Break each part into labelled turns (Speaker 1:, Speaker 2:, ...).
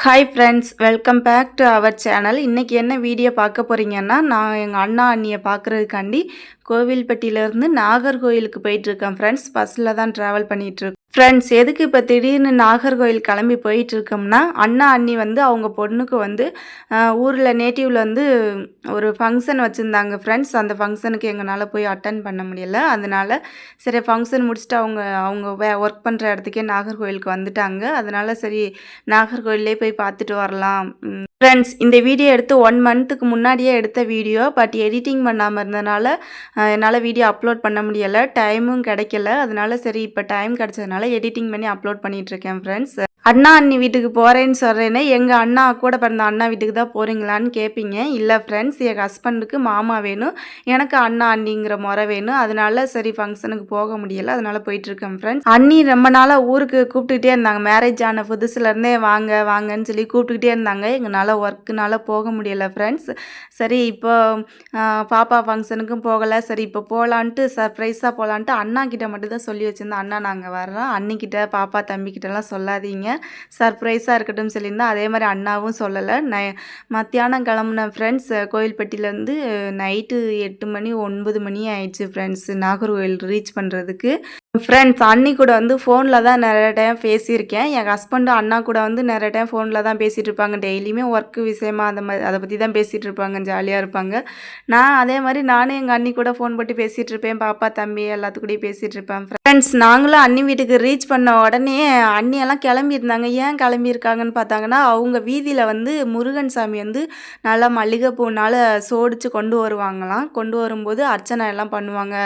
Speaker 1: Hi friends welcome back to our channel இன்றைக்கி என்ன video பார்க்க போகிறீங்கன்னா நான் எங்கள் அண்ணா அண்ணியை பார்க்குறதுக்காண்டி கோவில்பட்டியிலேருந்து நாகர்கோவிலுக்கு போயிட்டுருக்கேன் ஃப்ரெண்ட்ஸ் பஸ்ஸில் தான் ட்ராவல் பண்ணிகிட்ருக்கேன் ஃப்ரெண்ட்ஸ் எதுக்கு இப்போ திடீர்னு நாகர்கோயில் கிளம்பி போயிட்டுருக்கோம்னா அண்ணா அண்ணி வந்து அவங்க பொண்ணுக்கு வந்து ஊரில் நேட்டிவில் வந்து ஒரு ஃபங்க்ஷன் வச்சுருந்தாங்க ஃப்ரெண்ட்ஸ் அந்த ஃபங்க்ஷனுக்கு எங்களால் போய் அட்டன் பண்ண முடியல. அதனால் சரி ஃபங்க்ஷன் முடிச்சுட்டு அவங்க அவங்க வே ஒர்க் பண்ணுற இடத்துக்கே நாகர்கோயிலுக்கு வந்துட்டாங்க. அதனால் சரி நாகர்கோயிலே போய் பார்த்துட்டு வரலாம். ஃப்ரெண்ட்ஸ் இந்த வீடியோ எடுத்து ஒன் மந்த்துக்கு முன்னாடியே எடுத்த வீடியோ பட் எடிட்டிங் பண்ணாமல் இருந்தனால என்னால் வீடியோ அப்லோட் பண்ண முடியலை. டைமும் கிடைக்கல. அதனால சரி இப்போ டைம் கிடச்சதுனால எடிட்டிங் பண்ணி அப்லோட் பண்ணிகிட்ருக்கேன் ஃப்ரெண்ட்ஸ் அண்ணா அண்ணி வீட்டுக்கு போகிறேன்னு சொல்கிறேன்னு எங்கள் அண்ணா கூட பிறந்த அண்ணா வீட்டுக்கு தான் போகிறீங்களான்னு கேட்பீங்க இல்லை ஃப்ரெண்ட்ஸ் என் ஹஸ்பண்டுக்கு மாமா வேணும் எனக்கு அண்ணா அண்ணிங்கிற முறை வேணும். அதனால சரி ஃபங்க்ஷனுக்கு போக முடியலை அதனால போயிட்டுருக்கேன் ஃப்ரெண்ட்ஸ் அண்ணி ரொம்ப நாளாக ஊருக்கு கூப்பிட்டுக்கிட்டே இருந்தாங்க. மேரேஜ் ஆன புதுசுலேருந்தே வாங்க வாங்கன்னு சொல்லி கூப்பிட்டுக்கிட்டே இருந்தாங்க. எங்களால் ஒர்க்குனால போக முடியல ஃப்ரெண்ட்ஸ் சரி இப்போ பாப்பா ஃபங்க்ஷனுக்கும் போகலை. சரி இப்போ போகலான்ட்டு சர்ப்ரைஸாக போகலான்ட்டு அண்ணா கிட்ட மட்டும் தான் சொல்லி வச்சுருந்தேன். அண்ணா நாங்கள் வர்றோம். அண்ணிக்கிட்ட பாப்பா தம்பிக்கிட்டலாம் சொல்லாதீங்க. சர்ப்ரைஸாக இருக்கட்டும் சொல்லியிருந்தேன் அதே மாதிரி அண்ணாவும் சொல்லலை. நை மத்தியானம் கிளம்புன ஃப்ரெண்ட்ஸ் கோயில்பட்டியிலேருந்து நைட்டு எட்டு மணி ஒன்பது மணி ஆயிடுச்சு ஃப்ரெண்ட்ஸ் நாகர்கோவில் ரீச் பண்ணுறதுக்கு ஃப்ரெண்ட்ஸ் அண்ணி கூட வந்து ஃபோனில் தான் நிறைய டைம் பேசியிருக்கேன். என் ஹஸ்பண்டும் அண்ணா கூட வந்து நிறைய டைம் ஃபோனில் தான் பேசிகிட்டு இருப்பாங்க டெய்லியுமே ஒர்க்கு விஷயமா அந்த மாதிரி அதை பற்றி தான் பேசிகிட்டு இருப்பாங்க ஜாலியாக இருப்பாங்க. நான் அதே மாதிரி நானும் எங்கள் அண்ணி கூட ஃபோன் போட்டு பேசிகிட்டு இருப்பேன் பாப்பா தம்பி எல்லாத்துக்கூடயும் பேசிகிட்டு இருப்பேன் ஃப்ரெண்ட்ஸ் நாங்களும் அண்ணி வீட்டுக்கு ரீச் பண்ண உடனே அண்ணியெல்லாம் கிளம்பியிருந்தாங்க. ஏன் கிளம்பியிருக்காங்கன்னு பார்த்தாங்கன்னா அவங்க வீதியில் வந்து முருகன் சாமி வந்து நல்லா மல்லிகைப்பூனால் சோடிச்சு கொண்டு வருவாங்களாம். கொண்டு வரும்போது அர்ச்சனை எல்லாம் பண்ணுவாங்க.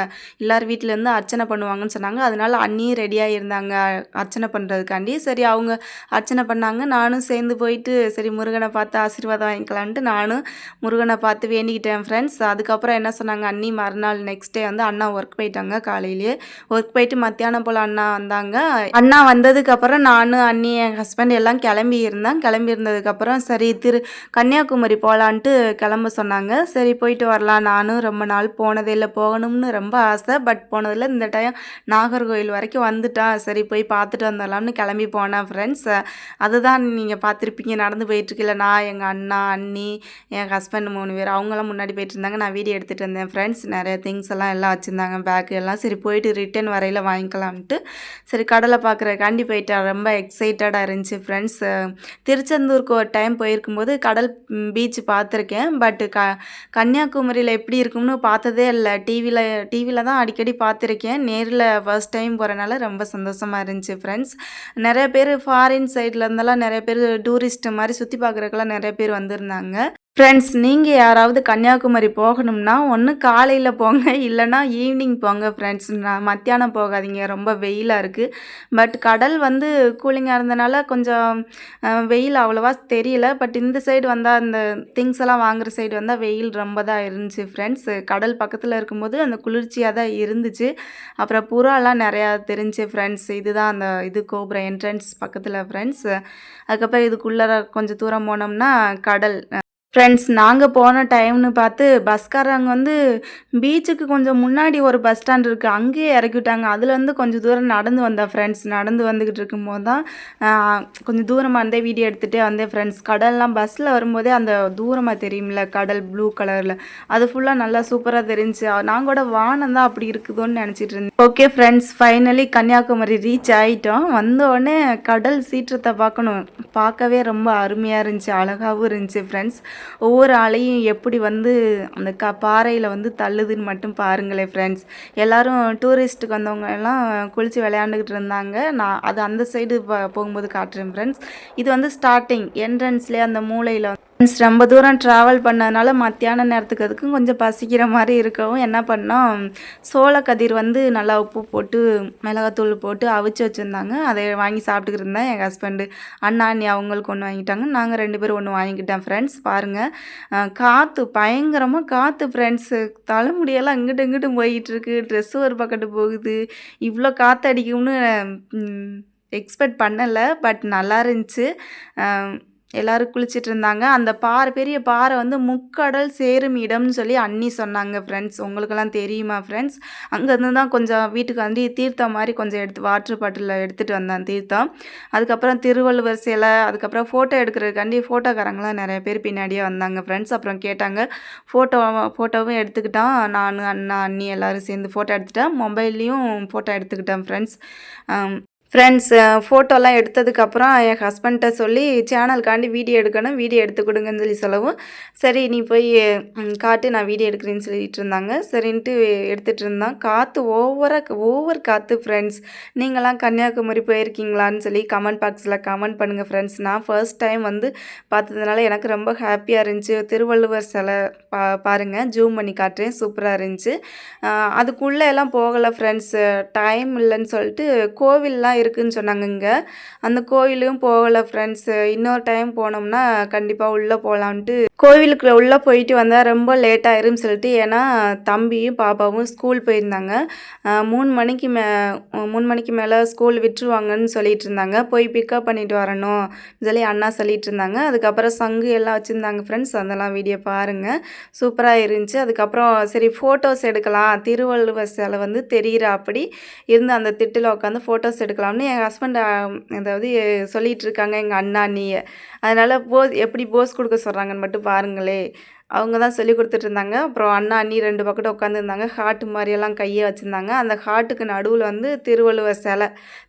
Speaker 1: எல்லார் வீட்டிலேருந்து அர்ச்சனை பண்ணுவாங்கன்னு சொன்னாங்க. அதனால அண்ணியும் ரெடியாக இருந்தாங்க அர்ச்சனை பண்ணுறதுக்காண்டி சரி அவங்க அர்ச்சனை பண்ணாங்க. நானும் சேர்ந்து போயிட்டு சரி முருகனை பார்த்து ஆசீர்வாதம் வாங்கிக்கலான்ட்டு நானும் முருகனை பார்த்து வேண்டிக்கிட்டேன் ஃப்ரெண்ட்ஸ் அதுக்கப்புறம் என்ன சொன்னாங்க? அண்ணி மறுநாள் நெக்ஸ்ட் டே வந்து அண்ணா ஒர்க் போயிட்டாங்க காலையிலேயே. ஒர்க் போயிட்டு மத்தியானம் போல் அண்ணா வந்தாங்க. அண்ணா வந்ததுக்கப்புறம் நானும் அண்ணி என் ஹஸ்பண்ட் எல்லாம் கிளம்பி இருந்தேன் கிளம்பி இருந்ததுக்கப்புறம் சரி திரு கன்னியாகுமரி போகலான்ட்டு கிளம்ப சொன்னாங்க. சரி போயிட்டு வரலாம். நானும் ரொம்ப நாள் போனதே இல்லை. போகணும்னு ரொம்ப ஆசை. பட் போனதில் இந்த டைம் நான் நாகர்கோயில் வரைக்கும் வந்துட்டேன் சரி போய் பார்த்துட்டு வந்துடலாம்னு கிளம்பி போனேன் ஃப்ரெண்ட்ஸ் அதுதான் நீங்கள் பார்த்துருப்பீங்க நடந்து போயிட்டுருக்கல நான் எங்கள் அண்ணா அண்ணி என் ஹஸ்பண்ட் மூணு பேர் அவங்களாம் முன்னாடி போயிட்டு இருந்தாங்க. நான் வீடியோ எடுத்துகிட்டு இருந்தேன் ஃப்ரெண்ட்ஸ் நிறைய திங்ஸ் எல்லாம் எல்லாம் வச்சுருந்தாங்க. பேக்கு எல்லாம். சரி போயிட்டு ரிட்டர்ன் வரையில் வாங்கிக்கலாம்ட்டு சரி கடலை பார்க்குறக்காண்டி போயிட்டேன் ரொம்ப எக்ஸைட்டடாக இருந்துச்சு ஃப்ரெண்ட்ஸ் திருச்செந்தூருக்கு ஒரு டைம் போயிருக்கும்போது கடல் பீச் பார்த்துருக்கேன். பட்டு க கன்னியாகுமரியில் எப்படி இருக்கும்னு பார்த்ததே இல்லை. டிவியில் டிவியில் தான் அடிக்கடி பார்த்துருக்கேன். நேரில் ஃபர்ஸ்ட் டைம் போகிறனால ரொம்ப சந்தோஷமாக இருந்துச்சு ஃப்ரெண்ட்ஸ் நிறைய பேர் ஃபாரின் சைட்லேருந்தெல்லாம் நிறைய பேர் டூரிஸ்ட் மாதிரி சுற்றி பார்க்குறக்கெல்லாம் நிறைய பேர் வந்திருந்தாங்க. ஃப்ரெண்ட்ஸ் நீங்கள் யாராவது கன்னியாகுமரி போகணும்னா ஒன்று காலையில் போங்க இல்லைன்னா ஈவினிங் போங்க ஃப்ரெண்ட்ஸ் நான் மத்தியானம் போகாதீங்க ரொம்ப வெயிலாக இருக்குது பட் கடல் வந்து கூலிங்காக இருந்தனால கொஞ்சம் வெயில் அவ்வளோவா தெரியல. பட் இந்த சைடு வந்தால் அந்த திங்ஸ் எல்லாம் வாங்குற சைடு வந்தால் வெயில் ரொம்ப தான் இருந்துச்சு ஃப்ரெண்ட்ஸ் கடல் பக்கத்தில் இருக்கும்போது அந்த குளிர்ச்சியாக தான் இருந்துச்சு. அப்புறம் புறாலாம் நிறையா தெரிஞ்சு ஃப்ரெண்ட்ஸ் இதுதான் அந்த இது கோபுரம் என்ட்ரன்ஸ் பக்கத்தில் ஃப்ரெண்ட்ஸ் அதுக்கப்புறம் இதுக்குள்ளே கொஞ்சம் தூரம் போனோம்னா கடல். ஃப்ரெண்ட்ஸ் நாங்கள் போன டைம்னு பார்த்து பஸ்காரங்க வந்து பீச்சுக்கு கொஞ்சம் முன்னாடி ஒரு பஸ் ஸ்டாண்ட் இருக்குது அங்கேயே இறக்கி விட்டாங்க அதுலேருந்து கொஞ்சம் தூரம் நடந்து வந்தேன் ஃப்ரெண்ட்ஸ் நடந்து வந்துக்கிட்டு இருக்கும்போது தான் கொஞ்சம் தூரமாக இருந்தே வீடியோ எடுத்துகிட்டே வந்தேன் ஃப்ரெண்ட்ஸ் கடல்லாம் பஸ்ஸில் வரும்போதே அந்த தூரமாக தெரியும்ல கடல் ப்ளூ கலரில் அது ஃபுல்லாக நல்லா சூப்பராக தெரிஞ்சு. நான் கூட வானம் தான் அப்படி இருக்குதோன்னு நினச்சிட்டு இருந்தேன். Okay friends finally Kanyakumari reach ஆகிட்டோம் வந்தோடனே கடல் சீற்றத்தை பார்க்கணும். பார்க்கவே ரொம்ப அருமையாக இருந்துச்சு அழகாகவும் இருந்துச்சு ஃப்ரெண்ட்ஸ் ஒவ்வொரு அலையும் எப்படி வந்து அந்த க பாறையில் வந்து தள்ளுதுன்னு மட்டும் பாருங்களேன் ஃப்ரெண்ட்ஸ் எல்லாரும் டூரிஸ்ட்டுக்கு வந்தவங்க எல்லாம் குளித்து விளையாண்டுக்கிட்டு இருந்தாங்க. நான் அது அந்த சைடு போகும்போது காட்டுறேன் ஃப்ரெண்ட்ஸ் இது வந்து ஸ்டார்டிங் என்ட்ரன்ஸ்லேயே அந்த மூலையில் ஃப்ரெண்ட்ஸ் ரொம்ப தூரம் ட்ராவல் பண்ணதுனால மத்தியான நேரத்துக்கு அதுக்கும் கொஞ்சம் பசிக்கிற மாதிரி இருக்கவும் என்ன பண்ணோம் சோளக்கதிர் வந்து நல்லா உப்பு போட்டு மிளகாத்தூள் போட்டு அவிச்சு வச்சுருந்தாங்க. அதை வாங்கி சாப்பிட்டுக்கிட்டு இருந்தேன். எங்கள் ஹஸ்பண்டு அண்ணா அண்ணி அவங்களுக்கு ஒன்று வாங்கிட்டாங்க. நாங்கள் ரெண்டு பேரும் ஒன்று வாங்கிக்கிட்டேன் ஃப்ரெண்ட்ஸ் பாருங்கள் காற்று பயங்கரமாக காற்று ஃப்ரெண்ட்ஸு தலைமுடியெல்லாம் இங்கிட்டு இங்கிட்டு போயிட்டுருக்கு ட்ரெஸ்ஸு ஒரு பக்கத்து போகுது. இவ்வளோ காற்று அடிக்கும்னு எக்ஸ்பெக்ட் பண்ணலை. பட் நல்லா இருந்துச்சு. எல்லோரும் குளிச்சுட்டு இருந்தாங்க அந்த பாறை பெரிய பாறை வந்து முக்கடல் சேரும் இடம்னு சொல்லி அண்ணி சொன்னாங்க ஃப்ரெண்ட்ஸ் உங்களுக்கெல்லாம் தெரியுமா ஃப்ரெண்ட்ஸ் அங்கேருந்து தான் கொஞ்சம் வீட்டுக்கு வந்து தீர்த்தம் மாதிரி கொஞ்சம் எடுத்து வாட்டர் பாட்டிலில் எடுத்துகிட்டு வந்தேன் தீர்த்தம். அதுக்கப்புறம் திருவள்ளுவர் சிலை அதுக்கப்புறம் ஃபோட்டோ எடுக்கிறதுக்காண்டி ஃபோட்டோக்காரங்களாம் நிறைய பேர் பின்னாடியே வந்தாங்க ஃப்ரெண்ட்ஸ் அப்புறம் கேட்டாங்க ஃபோட்டோ ஃபோட்டோவும் எடுத்துக்கிட்டான். நான் அண்ணா அண்ணி எல்லோரும் சேர்ந்து ஃபோட்டோ எடுத்துட்டேன். மொபைல்லையும் ஃபோட்டோ எடுத்துக்கிட்டேன் ஃப்ரெண்ட்ஸ் ஃப்ரெண்ட்ஸ் ஃபோட்டோலாம் எடுத்ததுக்கப்புறம் என் ஹஸ்பண்ட்ட சொல்லி சேனலுக்காண்டி வீடியோ எடுக்கணும் வீடியோ எடுத்து கொடுங்கன்னு சொல்லி சொல்லவும் சரி நீ போய் காட்டு நான் வீடியோ எடுக்கிறேன்னு சொல்லிட்டு இருந்தாங்க. சரின்ட்டு எடுத்துகிட்டு இருந்தான். காற்று ஓவராக ஓவர் காற்று ஃப்ரெண்ட்ஸ் நீங்களாம் கன்னியாகுமரி போயிருக்கீங்களான்னு சொல்லி கமெண்ட் பாக்ஸில் கமெண்ட் பண்ணுங்கள் ஃப்ரெண்ட்ஸ் நான் ஃபர்ஸ்ட் டைம் வந்து பார்த்ததுனால எனக்கு ரொம்ப ஹாப்பியாக இருந்துச்சு. திருவள்ளுவர் சிலை பா பாருங்கள் ஜூம் பண்ணி காட்டுறேன் சூப்பராக இருந்துச்சு. அதுக்குள்ளே எல்லாம் போகலை ஃப்ரெண்ட்ஸ் டைம் இல்லைன்னு சொல்லிட்டு கோவில்லாம் இருக்குதுன்னு சொன்னாங்க இங்கே. அந்த கோயிலும் போகலை ஃப்ரெண்ட்ஸு இன்னொரு டைம் போனோம்னா கண்டிப்பாக உள்ளே போகலான்ட்டு கோவிலுக்கு உள்ளே போயிட்டு வந்தால் ரொம்ப லேட் ஆயிரும்னு சொல்லிட்டு ஏன்னா தம்பியும் பாப்பாவும் ஸ்கூல் போயிருந்தாங்க. மூணு மணிக்கு மே மூணு மணிக்கு மேலே ஸ்கூல் விட்டுருவாங்கன்னு சொல்லிட்டு இருந்தாங்க. போய் பிக்கப் பண்ணிட்டு வரணும் சொல்லி அண்ணா சொல்லிட்டு இருந்தாங்க. அதுக்கப்புறம் சங்கு எல்லாம் வச்சுருந்தாங்க ஃப்ரெண்ட்ஸ் அதெல்லாம் வீடியோ பாருங்கள் சூப்பராக இருந்துச்சு. அதுக்கப்புறம் சரி ஃபோட்டோஸ் எடுக்கலாம். திருவள்ளுவர் சிலை வந்து தெரிகிற அப்படி இருந்து அந்த திட்டில் உட்காந்து ஃபோட்டோஸ் எடுக்கலாம் எடுக்கலாம்னு என் ஹஸ்பண்ட் அதாவது சொல்லிகிட்டு இருக்காங்க எங்கள் அண்ணா அண்ணியை அதனால் போஸ் எப்படி போஸ் கொடுக்க சொல்கிறாங்கன்னு மட்டும் பாருங்களேன். அவங்க தான் சொல்லி கொடுத்துட்ருந்தாங்க. அப்புறம் அண்ணா அண்ணி ரெண்டு பக்கத்தில் உட்காந்துருந்தாங்க ஹார்ட்டு மாதிரியெல்லாம் கையை வச்சுருந்தாங்க. அந்த ஹார்ட்டுக்கு நடுவில் வந்து திருவள்ளுவர் சிலை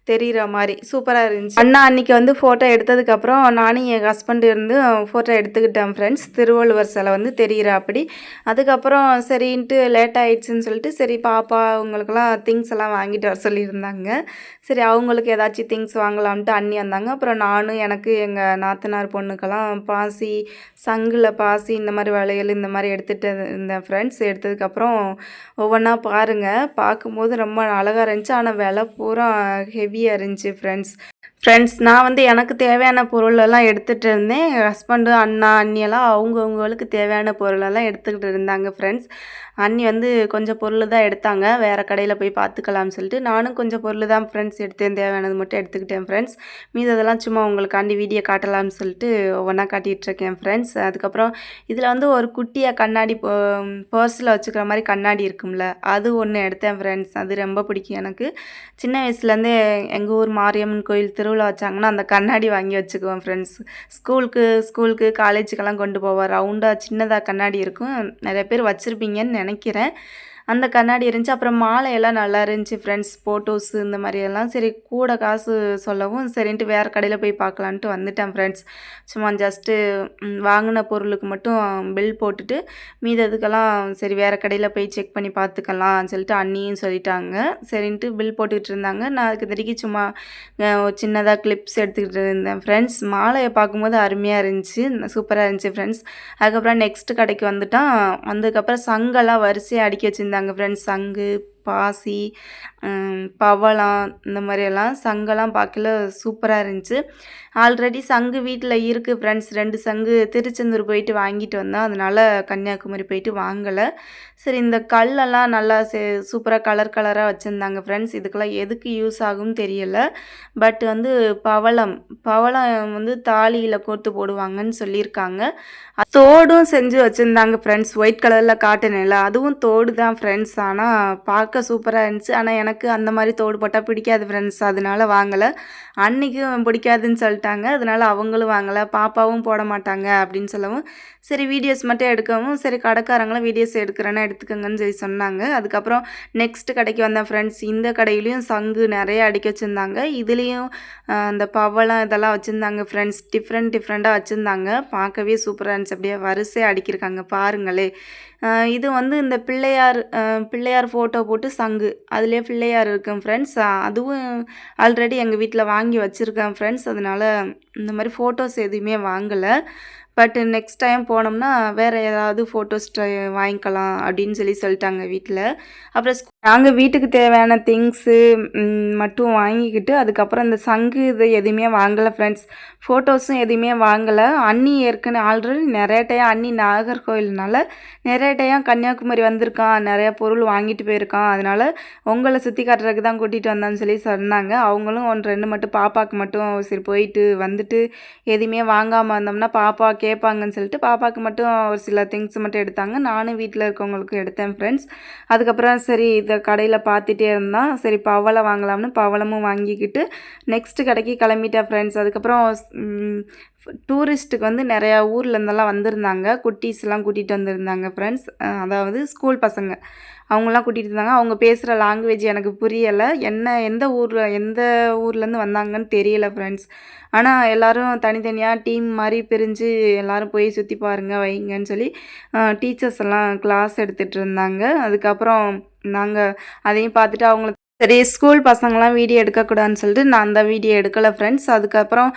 Speaker 1: தெரிகிற மாதிரி சூப்பராக இருந்துச்சு. அண்ணா அன்றைக்கி வந்து ஃபோட்டோ எடுத்ததுக்கப்புறம் நானும் என் ஹஸ்பண்ட் இருந்து ஃபோட்டோ எடுத்துக்கிட்டேன் ஃப்ரெண்ட்ஸ் திருவள்ளுவர் சிலை வந்து தெரிகிற அப்படி. அதுக்கப்புறம் சரின்ட்டு லேட் ஆகிடுச்சின்னு சொல்லிட்டு சரி பாப்பா அவங்களுக்கெல்லாம் திங்ஸ் எல்லாம் வாங்கிட்டு வர சொல்லியிருந்தாங்க. சரி அவங்களுக்கு ஏதாச்சும் திங்ஸ் வாங்கலாம்ட்டு அண்ணி வந்தாங்க. அப்புறம் நானும் எனக்கு எங்கள் நாத்தனார் பொண்ணுக்கெல்லாம் பாசி சங்கில் பாசி இந்த மாதிரி வளையல் இந்த மாதிரி எடுத்துகிட்டு இருந்தேன் ஃப்ரெண்ட்ஸ் எடுத்ததுக்கப்புறம் ஒவ்வொன்றா பாருங்கள் பார்க்கும்போது ரொம்ப அழகாக இருந்துச்சு. ஆனால் விலை பூரா ஹெவியாக இருந்துச்சு ஃப்ரெண்ட்ஸ் ஃப்ரெண்ட்ஸ் நான் வந்து எனக்கு தேவையான பொருளெல்லாம் எடுத்துகிட்டு இருந்தேன். ஹஸ்பண்டு அண்ணா அண்ணியெல்லாம் அவங்கவுங்களுக்கு தேவையான பொருளெல்லாம் எடுத்துக்கிட்டு இருந்தாங்க ஃப்ரெண்ட்ஸ் அண்ணி வந்து கொஞ்சம் பொருள் தான் எடுத்தாங்க. வேறு கடையில் போய் பார்த்துக்கலாம்னு சொல்லிட்டு நானும் கொஞ்சம் பொருள் தான் ஃப்ரெண்ட்ஸ் எடுத்தேன். தேவையானது மட்டும் எடுத்துக்கிட்டேன் ஃப்ரெண்ட்ஸ் மீதெல்லாம் சும்மா உங்களுக்காண்டி வீடியோ காட்டலாம்னு சொல்லிட்டு ஒவ்வொன்றா காட்டிகிட்ருக்கேன் ஃப்ரெண்ட்ஸ் அதுக்கப்புறம் இதில் வந்து ஒரு குட்டியாக கண்ணாடி பர்ஸில் வச்சுக்கிற மாதிரி கண்ணாடி இருக்கும்ல அது ஒன்று எடுத்தேன் ஃப்ரெண்ட்ஸ் அது ரொம்ப பிடிக்கும் எனக்கு. சின்ன வயசுலேருந்தே எங்கள் ஊர் மாரியம்மன் கோயில் திருவிழா வச்சாங்கன்னா அந்த கண்ணாடி வாங்கி வச்சுக்குவேன் ஃப்ரெண்ட்ஸ் ஸ்கூலுக்கு ஸ்கூலுக்கு காலேஜுக்கெல்லாம் கொண்டு போவேன் ரவுண்டாக சின்னதாக கண்ணாடி இருக்கும். நிறைய பேர் வச்சுருப்பீங்கன்னு நினைக்கிறேன். அந்த கண்ணாடி இருந்துச்சு. அப்புறம் மாலையெல்லாம் நல்லா இருந்துச்சு ஃப்ரெண்ட்ஸ் ஃபோட்டோஸ் இந்த மாதிரியெல்லாம். சரி கூட காசு சொல்லவும் சரின்ட்டு வேறு கடையில் போய் பார்க்கலான்ட்டு வந்துட்டேன் ஃப்ரெண்ட்ஸ் சும்மா ஜஸ்ட்டு வாங்கின பொருளுக்கு மட்டும் பில் போட்டுட்டு மீததுக்கெல்லாம் சரி வேறு கடையில் போய் செக் பண்ணி பார்த்துக்கலாம் சொல்லிட்டு அண்ணியும் சொல்லிட்டாங்க. சரின்ட்டு பில் போட்டுக்கிட்டு இருந்தாங்க. நான் அதுக்கு திடீர்க்கு சும்மா சின்னதாக கிளிப்ஸ் எடுத்துக்கிட்டு இருந்தேன் ஃப்ரெண்ட்ஸ் மாலையை பார்க்கும்போது அருமையாக இருந்துச்சு சூப்பராக இருந்துச்சு ஃப்ரெண்ட்ஸ் அதுக்கப்புறம் நெக்ஸ்ட் கடைக்கு வந்துட்டான். வந்ததுக்கப்புறம் சங்கெல்லாம் வரிசையாக அடிக்க வச்சுருந்தேன் இருந்தாங்க ஃப்ரெண்ட்ஸ் சங்கு பாசி பவளம் இந்த மாதிரியெல்லாம் சங்கெல்லாம் பார்க்கல சூப்பராக இருந்துச்சு. ஆல்ரெடி சங்கு வீட்டில் இருக்குது ஃப்ரெண்ட்ஸ் ரெண்டு சங்கு திருச்செந்தூர் போயிட்டு வாங்கிட்டு வந்தோம் அதனால் கன்னியாகுமரி போயிட்டு வாங்கலை. சரி இந்த கல்லெல்லாம் நல்லா சே சூப்பராக கலர் கலராக வச்சுருந்தாங்க ஃப்ரெண்ட்ஸ் இதுக்கெல்லாம் எதுக்கு யூஸ் ஆகும்னு தெரியல. பட் வந்து பவளம் பவளம் வந்து தாலியில் கோர்த்து போடுவாங்கன்னு சொல்லியிருக்காங்க. தோடும் செஞ்சு வச்சுருந்தாங்க ஃப்ரெண்ட்ஸ் ஒயிட் கலரில் காட்டன் இல்லை அதுவும் தோடு தான் ஃப்ரெண்ட்ஸ் ஆனால் பார்க்க சூப்பராக இருந்துச்சு. ஆனால் எனக்கு அந்த மாதிரி தோடு போட்டால் பிடிக்காது ஃப்ரெண்ட்ஸ் அதனால வாங்கலை. அன்றைக்கும் பிடிக்காதுன்னு சொல்லிட்டாங்க. அதனால் அவங்களும் வாங்கலை. பாப்பாவும் போட மாட்டாங்க அப்படின்னு சொல்லவும் சரி வீடியோஸ் மட்டும் எடுக்கவும் சரி கடைக்காரங்களும் வீடியோஸ் எடுக்கிறேன்னா எடுத்துக்கோங்கன்னு சொல்லி சொன்னாங்க. அதுக்கப்புறம் நெக்ஸ்ட் கடைக்கு வந்தேன் ஃப்ரெண்ட்ஸ் இந்த கடையிலையும் சங்கு நிறைய அடிக்க வச்சுருந்தாங்க. இதுலேயும் அந்த பவளம் இதெல்லாம் வச்சுருந்தாங்க ஃப்ரெண்ட்ஸ் டிஃப்ரெண்ட் டிஃப்ரெண்ட்டாக வச்சுருந்தாங்க. பார்க்கவே சூப்பராக இருந்துச்சு. அப்படியே வரிசையாக அடிக்கிருக்காங்க பாருங்களே. இது வந்து இந்த பிள்ளையார் பிள்ளையார் ஃபோட்டோ போட்டு சங்கு. அதுலேயே பிள்ளையார் இருக்கும் ஃப்ரெண்ட்ஸ் அதுவும் ஆல்ரெடி எங்கள் வீட்டில் வாங்கி வச்சுருக்கேன் ஃப்ரெண்ட்ஸ் அதனால் இந்த மாதிரி ஃபோட்டோஸ் எதுவுமே வாங்கலை. பட் நெக்ஸ்ட் டைம் போனோம்னா வேறு ஏதாவது ஃபோட்டோஸ் வாங்கிக்கலாம் அப்படின்னு சொல்லி சொல்லிட்டாங்க வீட்டில் அப்புறம் நாங்கள் வீட்டுக்கு தேவையான திங்ஸு மட்டும் வாங்கிக்கிட்டு அதுக்கப்புறம் இந்த சங்கு இது எதுவுமே வாங்கலை ஃப்ரெண்ட்ஸ் ஃபோட்டோஸும் எதுவுமே வாங்கலை. அண்ணி ஏற்கனவே ஆல்ரெடி நிறைய டைம் அண்ணி நாகர்கோவில்னால நிறைய டைம் கன்னியாகுமரி வந்திருக்கான். நிறையா பொருள் வாங்கிட்டு போயிருக்கான். அதனால் உங்களை சுற்றி காட்டுறதுக்கு தான் கூட்டிகிட்டு வந்தான்னு சொல்லி சொன்னாங்க. அவங்களும் ஒன்று ரெண்டு மட்டும் பாப்பாவுக்கு மட்டும் சரி போயிட்டு வந்துட்டு எதுவுமே வாங்காமல் வந்தோம்னா பாப்பாவுக்கு கேட்பாங்கன்னு சொல்லிட்டு பாப்பாவுக்கு மட்டும் ஒரு சில திங்ஸ் மட்டும் எடுத்தாங்க. நானும் வீட்டில் இருக்கவங்களுக்கும் எடுத்தேன் ஃப்ரெண்ட்ஸ் அதுக்கப்புறம் சரி இதை கடையில் பார்த்துட்டே இருந்தான் சரி பவளம் வாங்கலாம்னு பவளமும் வாங்கிக்கிட்டு நெக்ஸ்ட்டு கடைக்கு கிளம்பிட்டேன் ஃப்ரெண்ட்ஸ் அதுக்கப்புறம் டூரிஸ்ட்டுக்கு வந்து நிறையா ஊர்லேருந்தெல்லாம் வந்திருந்தாங்க. குட்டீஸ்லாம் கூட்டிகிட்டு வந்திருந்தாங்க ஃப்ரெண்ட்ஸ் அதாவது ஸ்கூல் பசங்க. அவங்களாம் கூட்டிகிட்டு இருந்தாங்க. அவங்க பேசுகிற லாங்குவேஜ் எனக்கு புரியலை. என்ன எந்த ஊரில் எந்த ஊர்லேருந்து வந்தாங்கன்னு தெரியலை ஃப்ரெண்ட்ஸ் ஆனால் எல்லோரும் தனித்தனியாக டீம் மாதிரி பிரிஞ்சு எல்லோரும் போய் சுற்றி பாருங்கள் வைங்கன்னு சொல்லி டீச்சர்ஸ் எல்லாம் கிளாஸ் எடுத்துகிட்டு இருந்தாங்க. அதுக்கப்புறம் நாங்கள் அதையும் பார்த்துட்டு அவங்கள சரி ஸ்கூல் பசங்களாம் வீடியோ எடுக்கக்கூடாதுன்னு சொல்லிட்டு நான் அந்த வீடியோ எடுக்கலை ஃப்ரெண்ட்ஸ் அதுக்கப்புறம்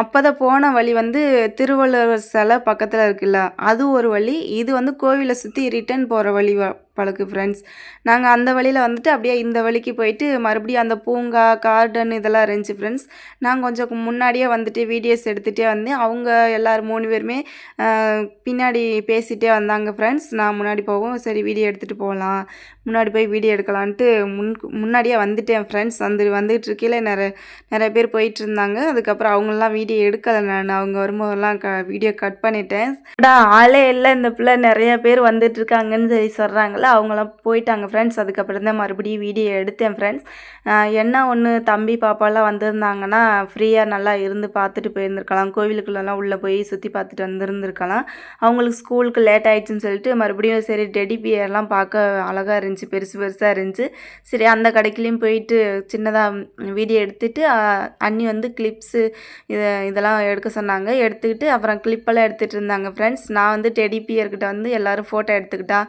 Speaker 1: அப்போ தான் போன வழி வந்து திருவள்ளுவர் சிலை பக்கத்தில் இருக்குல்ல அது ஒரு வழி. இது வந்து கோவிலை சுற்றி ரிட்டர்ன் போகிற வழி பழகு ஃப்ரெண்ட்ஸ் நாங்கள் அந்த வழியில் வந்துட்டு அப்படியே இந்த வழிக்கு போயிட்டு மறுபடியும் அந்த பூங்கா கார்டன் இதெல்லாம் இருந்துச்சு ஃப்ரெண்ட்ஸ் நான் கொஞ்சம் முன்னாடியே வந்துட்டு வீடியோஸ் எடுத்துகிட்டே வந்தேன் அவங்க எல்லோரும் மூணு பேருமே பின்னாடி பேசிகிட்டே வந்தாங்க ஃப்ரெண்ட்ஸ் நான் முன்னாடி போவோம் சரி வீடியோ எடுத்துகிட்டு போகலாம். முன்னாடி போய் வீடியோ எடுக்கலான்ட்டு முன் முன்னாடியே வந்துட்டேன் ஃப்ரெண்ட்ஸ் வந்து வந்துகிட்டு இருக்கையில் நிறைய நிறைய பேர் போயிட்டு இருந்தாங்க. அதுக்கப்புறம் அவங்களாம் வீடியோ எடுக்கலை. நான் அவங்க வரும்போதெல்லாம் க வீடியோ கட் பண்ணிட்டேன். ஆளே இல்லை. இந்த பிள்ளை நிறைய பேர் வந்துட்டு இருக்காங்கன்னு சொல்லி சொல்கிறாங்க இருந்தாங்களோ அவங்களாம் போயிட்டாங்க ஃப்ரெண்ட்ஸ் அதுக்கப்புறம் தான் மறுபடியும் வீடியோ எடுத்தேன் ஃப்ரெண்ட்ஸ் என்ன ஒன்று தம்பி பாப்பாலாம் வந்திருந்தாங்கன்னா ஃப்ரீயாக நல்லா இருந்து பார்த்துட்டு போயிருந்துருக்கலாம். கோவிலுக்குள்ளெல்லாம் உள்ளே போய் சுற்றி பார்த்துட்டு வந்திருந்துருக்கலாம். அவங்களுக்கு ஸ்கூலுக்கு லேட் ஆகிடுச்சின்னு சொல்லிட்டு மறுபடியும் சரி டெடி பியர்லாம் பார்க்க அழகாக இருந்துச்சு பெருசு பெருசாக இருந்துச்சு. சரி அந்த கடைக்குலேயும் போயிட்டு சின்னதாக வீடியோ எடுத்துகிட்டு அண்ணி வந்து கிளிப்ஸு இதை இதெல்லாம் எடுக்க சொன்னாங்க. எடுத்துக்கிட்டு அப்புறம் கிளிப்பெல்லாம் எடுத்துகிட்டு இருந்தாங்க ஃப்ரெண்ட்ஸ் நான் வந்து டெடி பியர்கிட்ட வந்து எல்லோரும் ஃபோட்டோ எடுத்துக்கிட்டா.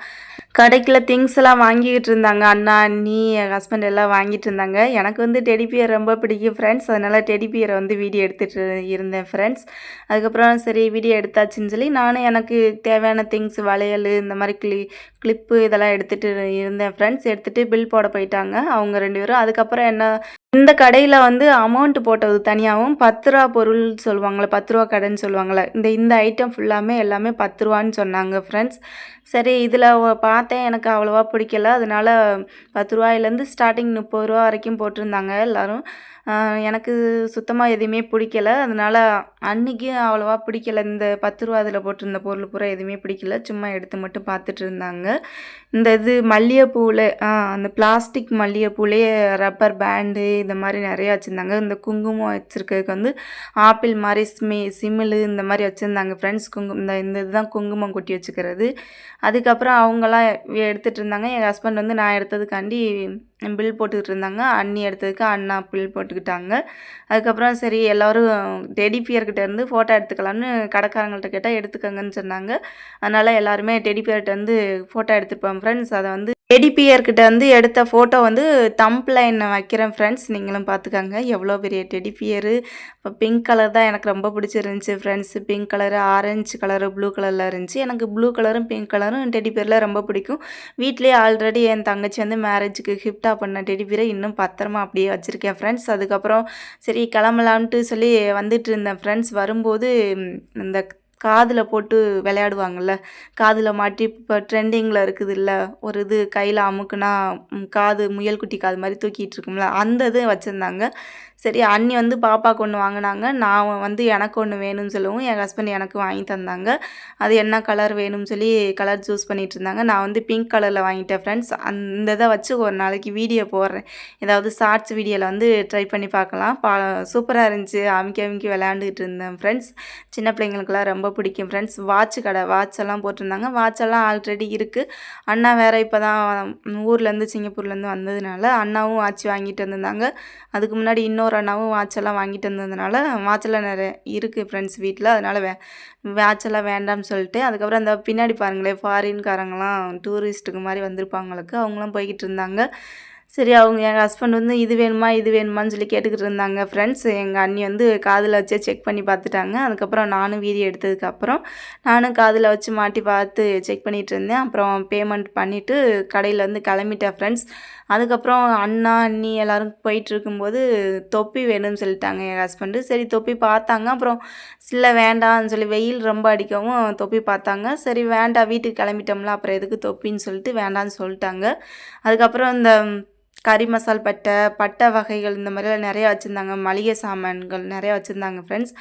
Speaker 1: கடைக்கில் திங்ஸ் எல்லாம் வாங்கிக்கிட்டு இருந்தாங்க. அண்ணா அண்ணி என் ஹஸ்பண்ட் எல்லாம் வாங்கிட்டு இருந்தாங்க. எனக்கு வந்து டெடி பியர் ரொம்ப பிடிக்கும் ஃப்ரெண்ட்ஸ் அதனால் டெடி பியரை வந்து வீடியோ எடுத்துகிட்டு இருந்தேன் ஃப்ரெண்ட்ஸ் அதுக்கப்புறம் சரி வீடியோ எடுத்தாச்சுன்னு சொல்லி நானும் எனக்கு தேவையான திங்ஸ் வளையல் இந்த மாதிரி கிளி கிளிப்பு இதெல்லாம் எடுத்துகிட்டு இருந்தேன் ஃப்ரெண்ட்ஸ் எடுத்துகிட்டு பில் போட போயிட்டாங்க. அவங்க ரெண்டு பேரும். அதுக்கப்புறம் என்ன இந்த கடையில் வந்து அமௌண்ட் போட்டது தனியாகவும் பத்து ரூபா பொருள் சொல்லுவாங்களே பத்து ரூபா கடைன்னு சொல்லுவாங்களே இந்த இந்த ஐட்டம் ஃபுல்லாமே எல்லாமே பத்து ரூபான்னு சொன்னாங்க ஃப்ரெண்ட்ஸ் சரி இதில் பார்த்தேன் எனக்கு அவ்வளோவா பிடிக்கல அதனால பத்து ரூபாயிலேருந்து ஸ்டார்டிங் முப்பது ரூபா வரைக்கும் போட்டிருந்தாங்க எல்லோரும். எனக்கு சுத்தமாக எதுவுமே பிடிக்கல. அதனால் அன்றைக்கும் அவ்வளோவா பிடிக்கல. இந்த பத்து ரூபா அதில் போட்டிருந்த பொருள் பூரா எதுவுமே பிடிக்கல. சும்மா எடுத்து மட்டும் பார்த்துட்டு இருந்தாங்க. இந்த இது மல்லிகைப்பூவில் அந்த பிளாஸ்டிக் மல்லிகைப்பூலேயே ரப்பர் பேண்டு இந்த மாதிரி நிறையா வச்சுருந்தாங்க. இந்த குங்குமம் வச்சுருக்கிறதுக்கு வந்து ஆப்பிள் மாதிரி ஸ்மி சிமிழு இந்த மாதிரி வச்சுருந்தாங்க ஃப்ரெண்ட்ஸ் குங்கும் இந்த இந்த இதுதான் குங்குமம் கொட்டி வச்சுக்கிறது. அதுக்கப்புறம் அவங்களாம் எடுத்துகிட்டு இருந்தாங்க. என் ஹஸ்பண்ட் வந்து நான் எடுத்ததுக்காண்டி பில் போட்டுக்கிட்டு இருந்தாங்க அண்ணி எடுத்ததுக்கு அண்ணா பில் போட்டுக்கிட்டாங்க. அதுக்கப்புறம் சரி எல்லோரும் டெடி பியர்கிட்ட இருந்து ஃபோட்டோ எடுத்துக்கலாம்னு கடைக்காரங்கள்ட்ட கேட்டால் எடுத்துக்கங்கன்னு சொன்னாங்க. அதனால் எல்லாருமே டெடி பியர்கிட்ட வந்து ஃபோட்டோ எடுத்துருப்போம் ஃப்ரெண்ட்ஸ் அதை வந்து டெடிபியர்கிட்ட வந்து எடுத்த ஃபோட்டோ வந்து தம்ப் லைன் வைக்கிறேன் ஃப்ரெண்ட்ஸ் நீங்களும் பார்த்துக்கோங்க எவ்வளோ பெரிய டெடிபியரு இப்போ பிங்க் கலர் தான் எனக்கு ரொம்ப பிடிச்சிருந்துச்சி friends pink colour orange colour blue கலரில் இருந்துச்சு. எனக்கு ப்ளூ கலரும் பிங்க் கலரும் டெடிபியரில் ரொம்ப பிடிக்கும். வீட்லேயே ஆல்ரெடி என் தங்கச்சி வந்து மேரேஜுக்கு கிஃப்டாக பண்ண டெடி பீரை இன்னும் பத்திரமா அப்படியே வச்சுருக்கேன் ஃப்ரெண்ட்ஸ் அதுக்கப்புறம் சரி கிளம்பலான்ட்டு சொல்லி வந்துட்டு இருந்தேன் ஃப்ரெண்ட்ஸ் வரும்போது இந்த காதில் போட்டு விளையாடுவாங்கள்ல காதில் மாட்டி இப்போ ட்ரெண்டிங்கில் இருக்குது இல்லை ஒரு இது கையில் அமுக்குனா காது முயல் குட்டி காது மாதிரி தூக்கிட்டு இருக்கும்ல அந்த இது வச்சுருந்தாங்க. சரி அண்ணி வந்து பாப்பாவுக்கு ஒன்று வாங்கினாங்க. நான் வந்து எனக்கு ஒன்று வேணும்னு சொல்லவும் என் ஹஸ்பண்ட் எனக்கு வாங்கி தந்தாங்க. அது என்ன கலர் வேணும்னு சொல்லி கலர் சூஸ் பண்ணிகிட்டு இருந்தாங்க. நான் வந்து பிங்க் கலரில் வாங்கிட்டேன் ஃப்ரெண்ட்ஸ் அந்த இதை வச்சு ஒரு நாளைக்கு வீடியோ போடுறேன். ஏதாவது ஷார்ட்ஸ் வீடியோவில் வந்து ட்ரை பண்ணி பார்க்கலாம். பா சூப்பராக இருந்துச்சு. அமுக்கி அமுக்கி விளையாண்டுக்கிட்டு இருந்தேன் ஃப்ரெண்ட்ஸ் சின்ன பிள்ளைங்களுக்குலாம் ரொம்ப பிடிக்கும் ஃப்ரெண்ட்ஸ் வாட்ச் கடை வாட்ச் எல்லாம் போட்டிருந்தாங்க. வாட்ச் எல்லாம் ஆல்ரெடி இருக்குது அண்ணா வேறு இப்போ தான் ஊர்லேருந்து சிங்கப்பூர்லேருந்து வந்ததுனால அண்ணாவும் வாட்ச் வாங்கிட்டு வந்திருந்தாங்க. அதுக்கு முன்னாடி இன்னொரு ஒரு அண்ணாவும் வாட்செல்லாம் வாங்கிட்டு வந்ததுனால வாட்செல்லாம் நிறைய இருக்குது ஃப்ரெண்ட்ஸ் வீட்டில் அதனால் வே வாட்செல்லாம் வேண்டாம்னு சொல்லிட்டு அதுக்கப்புறம் அந்த பின்னாடி பாருங்களேன் ஃபாரின்காரங்களாம் டூரிஸ்ட்டுக்கு மாதிரி வந்திருப்பாங்களுக்கு அவங்களாம் போய்கிட்டு இருந்தாங்க. சரி அவங்க எங்கள் ஹஸ்பண்ட் வந்து இது வேணுமா இது வேணுமான்னு சொல்லி கேட்டுக்கிட்டு இருந்தாங்க ஃப்ரெண்ட்ஸ் எங்கள் அண்ணி வந்து காதில் வச்சே செக் பண்ணி பார்த்துட்டாங்க. அதுக்கப்புறம் நானும் வீடியோ எடுத்ததுக்கப்புறம் நானும் காதில் வச்சு மாட்டி பார்த்து செக் பண்ணிகிட்டு இருந்தேன். அப்புறம் பேமெண்ட் பண்ணிவிட்டு கடையில் வந்து கிளம்பிட்டேன் ஃப்ரெண்ட்ஸ் அதுக்கப்புறம் அண்ணா அண்ணி எல்லோரும் போயிட்டுருக்கும்போது தொப்பி வேணும்னு சொல்லிட்டாங்க என் ஹஸ்பண்டு சரி தொப்பி பார்த்தாங்க. அப்புறம் இல்லை வேண்டாம்னு சொல்லி வெயில் ரொம்ப அடிக்கவும் தொப்பி பார்த்தாங்க. சரி வேண்டாம் வீட்டுக்கு கிளம்பிட்டோம்ல அப்புறம் எதுக்கு தொப்பின்னு சொல்லிட்டு வேண்டான்னு சொல்லிட்டாங்க. அதுக்கப்புறம் இந்த கறி மசால் பட்டை பட்டை வகைகள் இந்த மாதிரிலாம் நிறையா வச்சுருந்தாங்க. மளிகை சாமான்கள் நிறையா வச்சுருந்தாங்க ஃப்ரெண்ட்ஸ்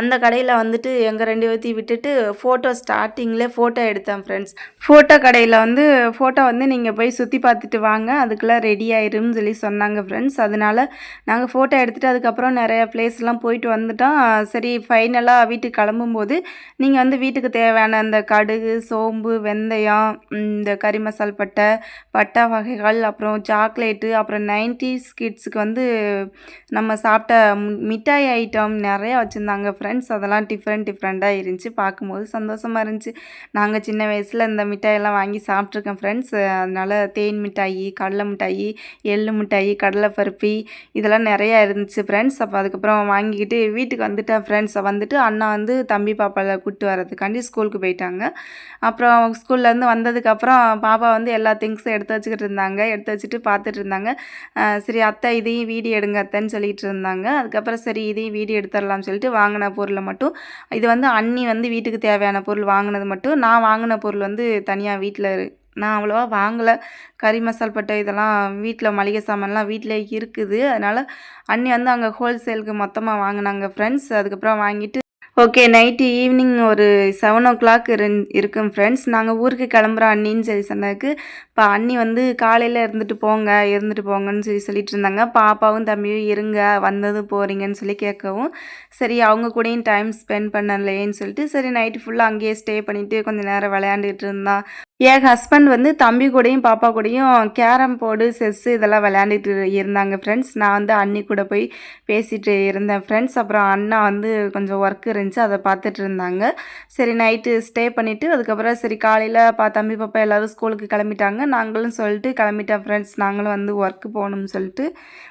Speaker 1: அந்த கடையில் வந்துட்டு எங்கள் ரெண்டு பேர்த்தையும் விட்டுட்டு ஃபோட்டோ ஸ்டார்டிங்கில் ஃபோட்டோ எடுத்தேன் ஃப்ரெண்ட்ஸ் ஃபோட்டோ கடையில் வந்து ஃபோட்டோ வந்து நீங்கள் போய் சுற்றி பார்த்துட்டு வாங்க. அதுக்கெல்லாம் ரெடி ஆயிரும்னு சொல்லி சொன்னாங்க ஃப்ரெண்ட்ஸ் அதனால் நாங்கள் ஃபோட்டோ எடுத்துகிட்டு அதுக்கப்புறம் நிறையா பிளேஸ்லாம் போயிட்டு வந்துட்டோம். சரி ஃபைனலாக வீட்டுக்கு கிளம்பும்போது நீங்கள் வந்து வீட்டுக்கு தேவையான அந்த கடுகு சோம்பு வெந்தயம் இந்த கறி மசால் பட்டை பட்டா வகைகள் அப்புறம் சாக்லேட்டு அப்புறம் நைன்டிஸ் கிட்ஸுக்கு வந்து நம்ம சாப்பிட்ட மிட்டாய் ஐட்டம் நிறையா வச்சுருந்தாங்க. ஃப்ரெண்ட்ஸ் அதெல்லாம் டிஃப்ரெண்ட் டிஃப்ரெண்ட்டாக இருந்துச்சு. பார்க்கும்போது சந்தோஷமாக இருந்துச்சு. நாங்கள் சின்ன வயசில் இந்த மிட்டாயெல்லாம் வாங்கி சாப்பிட்ருக்கேன் ஃப்ரெண்ட்ஸ் அதனால் தேன் மிட்டாயி கடலை மிட்டாயி எள்ளு மிட்டாயி கடலை பருப்பி இதெல்லாம் நிறையா இருந்துச்சு ஃப்ரெண்ட்ஸ் அப்போ அதுக்கப்புறம் வாங்கிக்கிட்டு வீட்டுக்கு வந்துட்டேன் ஃப்ரெண்ட்ஸ் வந்துட்டு அண்ணா வந்து தம்பி பாப்பாவை கூப்பிட்டு வரதுக்காண்டி ஸ்கூலுக்கு போயிட்டாங்க. அப்புறம் ஸ்கூல்லேருந்து வந்ததுக்கப்புறம் பாப்பா வந்து எல்லா திங்ஸும் எடுத்து வச்சுக்கிட்டு இருந்தாங்க. எடுத்து வச்சுட்டு பார்த்துட்டு இருந்தாங்க. சரி அத்தை இதையும் வீடியோ எடுங்க அத்தைன்னு சொல்லிட்டு இருந்தாங்க. அதுக்கப்புறம் சரி இதையும் வீடியோ எடுத்துடலாம்னு சொல்லிட்டு வாங்கின பொருளை மட்டும் இது வந்து அண்ணி வந்து வீட்டுக்கு தேவையான பொருள் வாங்கினது மட்டும் நான் வாங்கின பொருள் வந்து தனியாக வீட்டில் நான் அவ்வளோவா வாங்கலை. கறி மசால் பட்டை இதெல்லாம் வீட்டில் மளிகை சாமான்லாம் வீட்டிலே இருக்குது. அதனால் அண்ணி வந்து அங்கே ஹோல்சேலுக்கு மொத்தமாக வாங்கினாங்க ஃப்ரெண்ட்ஸ். அதுக்கப்புறம் வாங்கிட்டு ஓகே நைட்டு ஈவினிங் ஒரு செவன் ஓ கிளாக் இருந் இருக்கும் ஃப்ரெண்ட்ஸ் நாங்கள் ஊருக்கு கிளம்புறோம் அண்ணின்னு சொல்லி சொன்னதுக்கு. இப்போ அண்ணி வந்து காலையில் இருந்துட்டு போங்க இருந்துட்டு போங்கன்னு சொல்லி சொல்லிட்டு இருந்தாங்க. பாப்பாவும் தம்பியும் இருங்க வந்ததும் போகிறீங்கன்னு சொல்லி கேட்கவும் சரி அவங்க கூடயும் டைம் ஸ்பெண்ட் பண்ணலையேன்னு சொல்லிட்டு சரி நைட்டு ஃபுல்லாக அங்கேயே ஸ்டே பண்ணிவிட்டு கொஞ்சம் நேரம் விளையாண்டுட்டு இருந்தான் என் ஹஸ்பண்ட் வந்து தம்பி கூடயும் பாப்பா கூடயும் கேரம் போர்டு செஸ்ஸு இதெல்லாம் விளையாண்டுட்டு இருந்தாங்க ஃப்ரெண்ட்ஸ் நான் வந்து அண்ணி கூட போய் பேசிகிட்டு இருந்தேன் ஃப்ரெண்ட்ஸ் அப்புறம் அண்ணா வந்து கொஞ்சம் ஒர்க் இருந்துச்சு அதை பார்த்துட்டு இருந்தாங்க. சரி நைட்டு ஸ்டே பண்ணிவிட்டு அதுக்கப்புறம் சரி காலையில் பா தம்பி பாப்பா எல்லோரும் ஸ்கூலுக்கு கிளம்பிட்டாங்க. நாங்களும் சொல்லிட்டு கிளம்பிட்டேன் ஃப்ரெண்ட்ஸ் நாங்களும் வந்து ஒர்க்கு போகணும்னு சொல்லிட்டு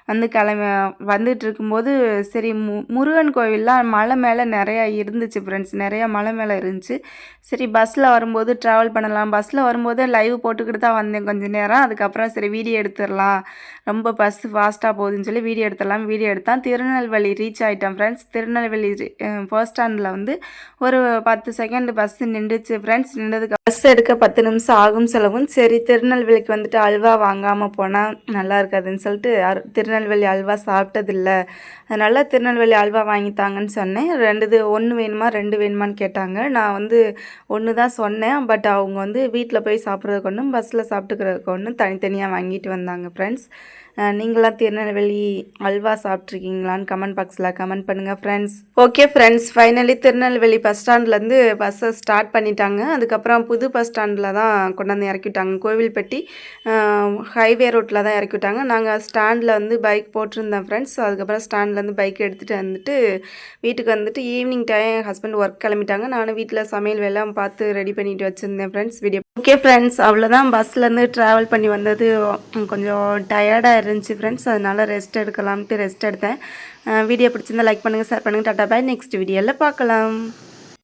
Speaker 1: வந்து கிளம்பி வந்துட்டு இருக்கும்போது சரி மு முருகன் கோவில்லாம் மலை மேலே நிறையா இருந்துச்சு ஃப்ரெண்ட்ஸ் நிறையா மலை மேலே இருந்துச்சு. சரி பஸ்ஸில் வரும்போது ட்ராவல் பண்ணலாம். பஸ்ஸில் வரும்போது லைவ் போட்டுக்கிட்டு தான் வந்தேன் கொஞ்சம் நேரம். அதுக்கப்புறம் சரி வீடியோ எடுத்துடலாம். ரொம்ப பஸ்ஸு ஃபாஸ்ட்டாக போகுதுன்னு சொல்லி வீடியோ எடுத்துடலாம். வீடியோ எடுத்தான். திருநெல்வேலி ரீச் ஆகிட்டேன் ஃப்ரெண்ட்ஸ் திருநெல்வேலி ஃபர்ஸ்ட் ஸ்டாண்டில் வந்து ஒரு பத்து செகண்ட் பஸ்ஸு நின்றுச்சு ஃப்ரெண்ட்ஸ் நின்றதுக்கு பஸ் எடுக்க பத்து நிமிஷம் ஆகும் செலவும். சரி திருநெல்வேலிக்கு வந்துட்டு அல்வா வாங்காமல் போனால் நல்லா இருக்காதுன்னு சொல்லிட்டு திருநெல்வேலி திருநெல்வேலி அல்வா சாப்பிட்டதில்ல. அதனால் திருநெல்வேலி அல்வா வாங்கித்தாங்கன்னு சொன்னேன். ரெண்டு ஒன்று வேணுமா ரெண்டு வேணுமான்னு கேட்டாங்க. நான் வந்து ஒன்று தான் சொன்னேன். பட் அவங்க வந்து வீட்டில் போய் சாப்பிட்றதுக்கு ஒன்றும் பஸ்ஸில் சாப்பிட்டுக்கிறதுக்கு ஒன்றும் தனித்தனியாக வாங்கிட்டு வந்தாங்க ஃப்ரெண்ட்ஸ் நீங்களாம் திருநெல்வேலி அல்வா சாப்பிட்ருக்கீங்களான்னு கமெண்ட் பாக்ஸில் கமெண்ட் பண்ணுங்கள் friends okay friends finally Tirunelveli bus ஸ்டாண்ட்லேருந்து பஸ்ஸை ஸ்டார்ட் பண்ணிட்டாங்க. அதுக்கப்புறம் புது பஸ் ஸ்டாண்டில் தான் கொண்டாந்து இறக்கிவிட்டாங்க. கோவில்பட்டி ஹைவே ரோட்டில் தான் இறக்கிவிட்டாங்க. நாங்கள் ஸ்டாண்டில் வந்து பைக் போட்டிருந்தேன் ஃப்ரெண்ட்ஸ் அதுக்கப்புறம் ஸ்டாண்ட்லேருந்து பைக் எடுத்துகிட்டு வந்துட்டு வீட்டுக்கு வந்துட்டு ஈவினிங் டைம் ஹஸ்பண்ட் ஒர்க் கிளம்பிட்டாங்க. நானும் வீட்டில் சமையல் வேலை பார்த்து ரெடி பண்ணிட்டு வச்சுருந்தேன் ஃப்ரெண்ட்ஸ் வீடியோ ஓகே ஃப்ரெண்ட்ஸ் அவ்வளோதான் பஸ்லேருந்து ட்ராவல் பண்ணி வந்தது கொஞ்சம் டயர்டாக டயர்டாக இருந்துச்சு ஃப்ரெண்ட்ஸ் அதனால் ரெஸ்ட் எடுக்கலாம்ட்டு ரெஸ்ட் எடுத்தேன். வீடியோ பிடிச்சிருந்தா லைக் பண்ணுங்கள் ஷேர் பண்ணுங்கள் டாட்டா பாய் நெக்ஸ்ட் வீடியோவில் பார்க்கலாம்